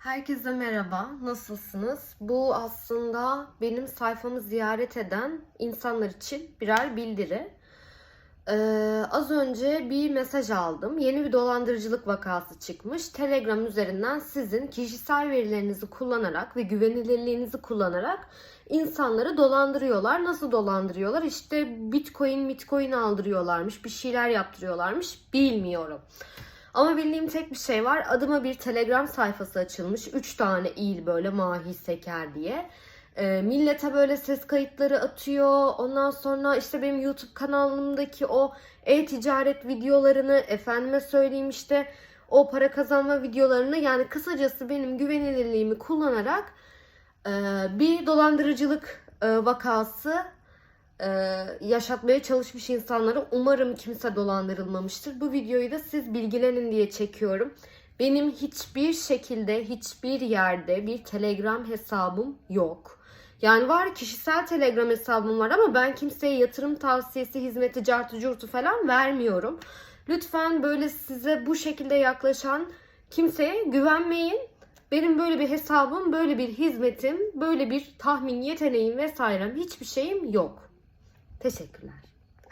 Herkese merhaba, nasılsınız? Bu aslında benim sayfamı ziyaret eden insanlar için birer bildiri. Ee, az önce bir mesaj aldım. Yeni bir dolandırıcılık vakası çıkmış. Telegram üzerinden sizin kişisel verilerinizi kullanarak ve güvenilirliğinizi kullanarak insanları dolandırıyorlar. Nasıl dolandırıyorlar? İşte bitcoin, bitcoin aldırıyorlarmış, bir şeyler yaptırıyorlarmış. Bilmiyorum. Ama bildiğim tek bir şey var. Adıma bir Telegram sayfası açılmış. 3 tane il böyle Mahi Seker diye. Ee, millete böyle ses kayıtları atıyor. Ondan sonra işte benim YouTube kanalımdaki o e-ticaret videolarını efendime söyleyeyim işte o para kazanma videolarını yani kısacası benim güvenilirliğimi kullanarak e, bir dolandırıcılık e, vakası e, yaşatmaya çalışmış insanlara umarım kimse dolandırılmamıştır. Bu videoyu da siz bilgilenin diye çekiyorum. Benim hiçbir şekilde hiçbir yerde bir Telegram hesabım yok. Yani var kişisel Telegram hesabım var ama ben kimseye yatırım tavsiyesi, hizmeti, cartı, curtu falan vermiyorum. Lütfen böyle size bu şekilde yaklaşan kimseye güvenmeyin. Benim böyle bir hesabım, böyle bir hizmetim, böyle bir tahmin yeteneğim vesairem hiçbir şeyim yok. Teşekkürler.